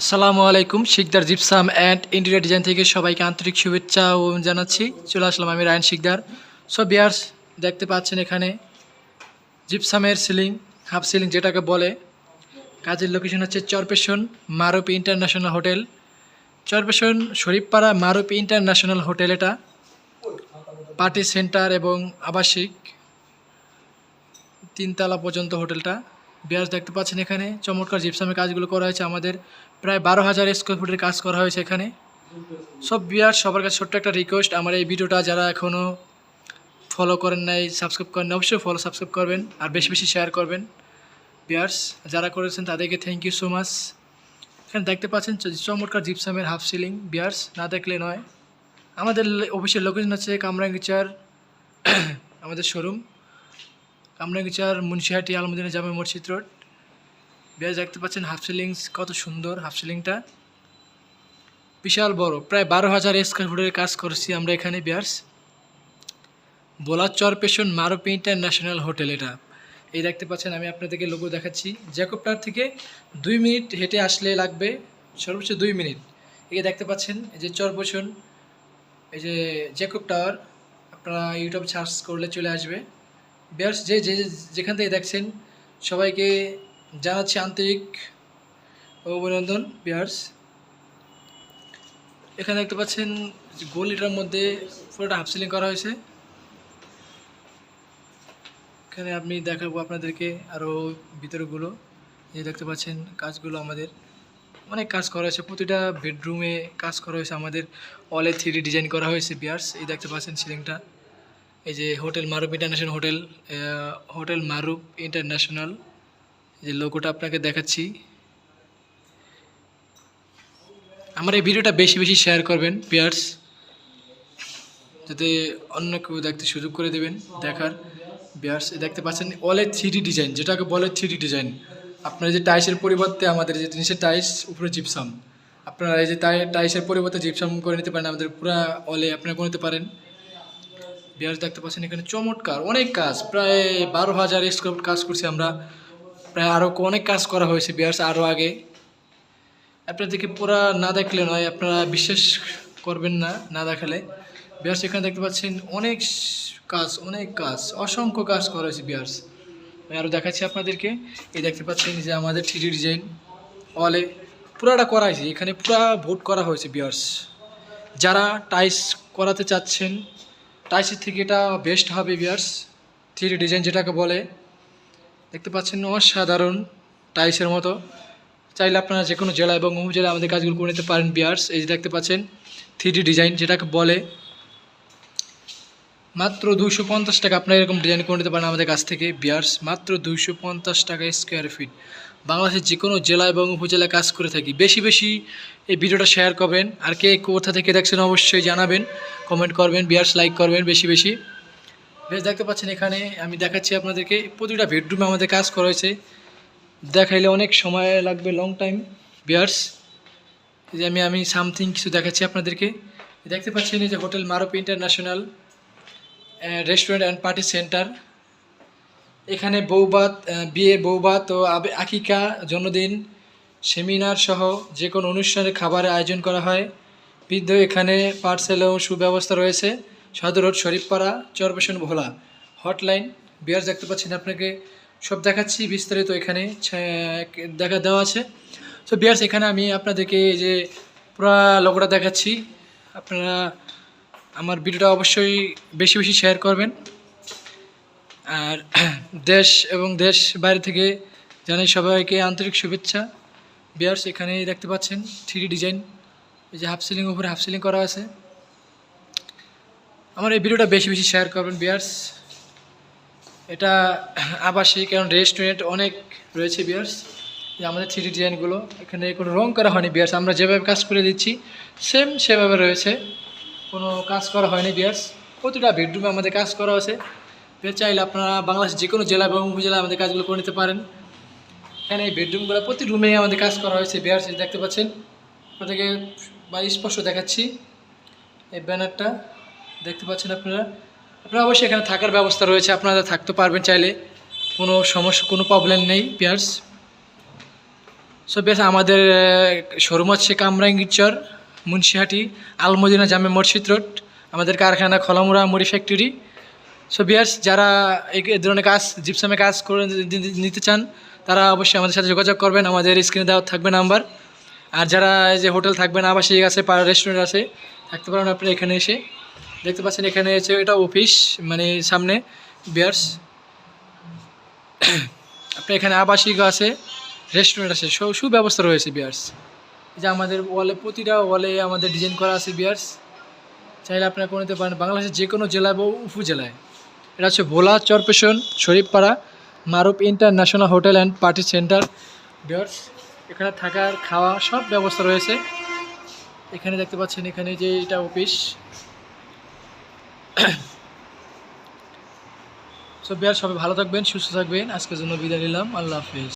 আসসালামু আলাইকুম, Sikder gypsum and interior design থেকে সবাইকে আন্তরিক শুভেচ্ছা ও জানাচ্ছি। চলে আসলাম আমি রায়ন শিকদার। সো বিয়ার্স দেখতে পাচ্ছেন এখানে জিপসামের সিলিং হাফ সিলিং যেটাকে বলে। কাজের লোকেশন হচ্ছে চরপেশন Marupi international hotel. Charpeshon Sharifpara Marupi international hotel এটা। পার্টি সেন্টার এবং আবাসিক তিনতলা পর্যন্ত হোটেলটা। বিয়াস দেখতে পাচ্ছেন এখানে। চমৎকার জিপসামের কাজগুলো করা হয়েছে আমাদের। প্রায় বারো হাজার স্কোয়ার ফুটের কাজ করা হয়েছে এখানে। সব বিয়ার সবার কাছে ছোট্ট একটা রিকোয়েস্ট আমার এই ভিডিওটা যারা এখনও ফলো করেন নাই সাবস্ক্রাইব করেন নাই, অবশ্যই ফলো সাবস্ক্রাইব করবেন আর বেশি বেশি শেয়ার করবেন। বিয়ার্স যারা করেছেন তাদেরকে থ্যাংক ইউ সো মাচ এখানে দেখতে পাচ্ছেন চমৎকার জিপসামের হাফ সিলিং বিয়ার্স না দেখলে নয়। আমাদের অফিসের লোকেশন হচ্ছে কামরাঙ্গিচার আমাদের শোরুম কামরাঙ্গিচার মুন্সিহাটি আলমদিনা জামে মসজিদ রোড। বেশ দেখতে পাচ্ছেন হাফ সিলিংস কত সুন্দর হাফ সিলিংটা বিশাল বড়, প্রায় বারো হাজার স্কোয়ার ফুটের কাজ করছি আমরা এখানে, বিয়ার্স। বোলাচর পেশন মারুপি ইন্টারন্যাশনাল হোটেল এটা। এই দেখতে পাচ্ছেন, আমি আপনাদেরকে লোগো দেখাচ্ছি। জ্যাকবটার থেকে দুই মিনিট হেঁটে আসলে লাগবে, সর্বোচ্চ দুই মিনিট। এই দেখতে পাচ্ছেন, এই যে চরপেশন এই যে জ্যাকব টাওয়ার আপনারা ইউটিউব সার্চ করলে চলে আসবে। বিয়ার্স যে যে, যেখান থেকে দেখছেন, সবাইকে জানাচ্ছি আন্তরিক অভিনন্দন বিয়ার্স এখানে দেখতে পাচ্ছেন গোল গলিটার মধ্যে পুরোটা হাফ সিলিং করা হয়েছে। এখানে আপনি দেখাবো আপনাদেরকে আরও ভিতরগুলো। এই দেখতে পাচ্ছেন কাজগুলো আমাদের। অনেক কাজ করা হয়েছে, প্রতিটা বেডরুমে কাজ করা হয়েছে আমাদের। অলে থ্রি ডিজাইন করা হয়েছে বিয়ার্স এই দেখতে পাচ্ছেন সিলিংটা। এই যে hotel Marup international hotel hotel Marup international, যে লোগোটা আপনাকে দেখাচ্ছি। আমার এই ভিডিওটা বেশি বেশি শেয়ার করবেন পিয়ার্স যাতে অন্য কেউ দেখতে সুযোগ করে দেবেন, দেখার। বিয়ার্স দেখতে পাচ্ছেন অলে থ্রি ডিজাইন যেটাকে বলে থ্রি ডিজাইন আপনার যে টাইসের পরিবর্তে আমাদের যে জিনিসের টাইস উপরে জিপসাম আপনারা এই যে টাই টাইসের পরিবর্তে জিপসাম করে নিতে পারেন, আমাদের পুরা অলে আপনারা করে নিতে পারেন। বিয়ার্স দেখতে পাচ্ছেন এখানে চমৎকার, অনেক কাজ, প্রায় বারো হাজার স্কোয়ার কাজ করছি আমরা। প্রায় আরও অনেক কাজ করা হয়েছে বিয়ার্স আরও আগে। আপনাদেরকে পুরা না দেখলে নয়, আপনারা বিশ্বাস করবেন না না দেখালে। বিয়ার্স এখানে দেখতে পাচ্ছেন অনেক কাজ অনেক কাজ, অসংখ্য কাজ করা হয়েছে বিয়ার্স। আমি আরও দেখাচ্ছি আপনাদেরকে। এই দেখতে পাচ্ছেন যে আমাদের থ্রি ডিজাইন অলে পুরাটা করা হয়েছে, এখানে পুরা ভোট করা হয়েছে বিয়ার্স। যারা টাইস করাতে চাচ্ছেন টাইসের থেকে এটা বেস্ট হবে বিয়ার্স থ্রি ডিজাইন যেটাকে বলে। দেখতে পাচ্ছেন, অসাধারণ টাইসের মতো। চাইলে আপনারা যে কোনো জেলা এবং উপজেলা আমাদের কাজগুলো করে নিতে পারেন বিয়ার্স এই যে দেখতে পাচ্ছেন থ্রি ডিজাইন যেটাকে বলে। মাত্র দুশো পঞ্চাশ টাকা। আপনারা এরকম ডিজাইন করে নিতে পারেন আমাদের কাছ থেকে বিয়ার্স। মাত্র দুইশো পঞ্চাশ টাকা স্কোয়ার ফিট বাংলাদেশের যে কোনো জেলা এবং উপজেলায় কাজ করে থাকি। বেশি বেশি এই ভিডিওটা শেয়ার করবেন। আর কে কোথা থেকে দেখছেন অবশ্যই জানাবেন। কমেন্ট করবেন, বিয়ার্স লাইক করবেন বেশি বেশি। বেশ, দেখতে পাচ্ছেন এখানে আমি দেখাচ্ছি আপনাদেরকে। প্রতিটা বেডরুমে আমাদের কাজ করা হয়েছে। দেখাইলে অনেক সময় লাগবে লং টাইম বিয়ার্স যে আমি আমি সামথিং কিছু দেখাচ্ছি আপনাদেরকে। দেখতে পাচ্ছেন এই যে hotel Marup international. Restaurant and party centre এখানে বৌবাত বিয়ে বৌবাত ও আবে- আকিকা, জন্মদিন, সেমিনার সহ যে কোনো অনুষ্ঠানে খাবারের আয়োজন করা হয়। বৃদ্ধ এখানে পার্সেলেও সুব্যবস্থা রয়েছে। সদর রোড শরীফপাড়া, চরপেশন, ভোলা। হটলাইন বিয়ার দেখতে পাচ্ছেন আপনাকে। সব দেখাচ্ছি বিস্তারিত এখানে দেখা, দেওয়া আছে। তো বিয়ার্স, এখানে আমি আপনাদেরকে যে পুরা লোকটা দেখাচ্ছি। আপনারা আমার ভিডিওটা অবশ্যই বেশি বেশি শেয়ার করবেন। আর দেশ এবং দেশ বাইরে থেকে জানাই সবাইকে আন্তরিক শুভেচ্ছা। বিয়ার্স এখানে দেখতে পাচ্ছেন থ্রি ডিজাইন এই যে হাফ সিলিং উপরে হাফ সিলিং করা আছে। আমার এই ভিডিওটা বেশি বেশি শেয়ার করবেন, বিয়ার্স। এটা আবাসিক এবং রেস্টুরেন্ট অনেক রয়েছে, বিয়ার্স। যে আমাদের থ্রি ডিজাইনগুলো এখানে কোনো রং করা হয়নি, বিয়ার্স। আমরা যেভাবে কাজ করে দিচ্ছি সেম সেভাবে রয়েছে। কোনো কাজ করা হয়নি বিয়ার্স প্রতিটা বেডরুমে আমাদের কাজ করা আছে। চাইলে আপনারা বাংলাদেশ যে কোনো জেলা এবং উপজেলা আমাদের কাজগুলো করে নিতে পারেন। এখানে এই বেডরুমগুলো প্রতি রুমে আমাদের কাজ করা হয়েছে বিয়ার্স দেখতে পাচ্ছেন। আপনাদেরকে বা স্পষ্ট দেখাচ্ছি এই ব্যানারটা। দেখতে পাচ্ছেন আপনারা? আপনারা অবশ্যই এখানে থাকার ব্যবস্থা রয়েছে। আপনারা থাকতে পারবেন চাইলে। কোনো সমস্যা, কোনো প্রবলেম নেই পিয়ার্স সো বেশ আমাদের শোরুম হচ্ছে কামরাঙ্গিচর মুন্সিহাটি আলমদিনা জামে মসজিদ রোড, আমাদের কারখানা খলামুড়া মুড়ি ফ্যাক্টরি। সো বিয়ার্স যারা এই ধরনের কাজ জিপসামে কাজ করে নিতে চান, তারা অবশ্যই আমাদের সাথে যোগাযোগ করবেন। আমাদের স্ক্রিনে দেওয়া থাকবে নাম্বার আর যারা এই যে হোটেল থাকবেন আবাসিক আছে, পাড়া রেস্টুরেন্ট আছে, থাকতে পারেন আপনি এখানে এসে। দেখতে পাচ্ছেন এখানে এসে এটা অফিস মানে সামনে। বিয়ার্স আপনি এখানে আবাসিক আছে রেস্টুরেন্ট আছে সব সুব্যবস্থা রয়েছে বিয়ার্স যে আমাদের ওয়ালে প্রতিটা ওয়ালে আমাদের ডিজাইন করা আছে বিয়ার্স চাইলে আপনারা করে নিতে পারেন। বাংলাদেশের যে কোনো জেলায় বা উপজেলায়। এটা হচ্ছে Bhola Charpeshon, Sharifpara Marup international hotel and party centre. বিয়ার্স এখানে থাকার, খাওয়া সব ব্যবস্থা রয়েছে। এখানে দেখতে পাচ্ছেন এখানে যে এটা অফিস সো বিয়ার সবাই ভালো থাকবেন, সুস্থ থাকবেন। আজকের জন্য বিদায় নিলাম। আল্লাহ হাফিজ।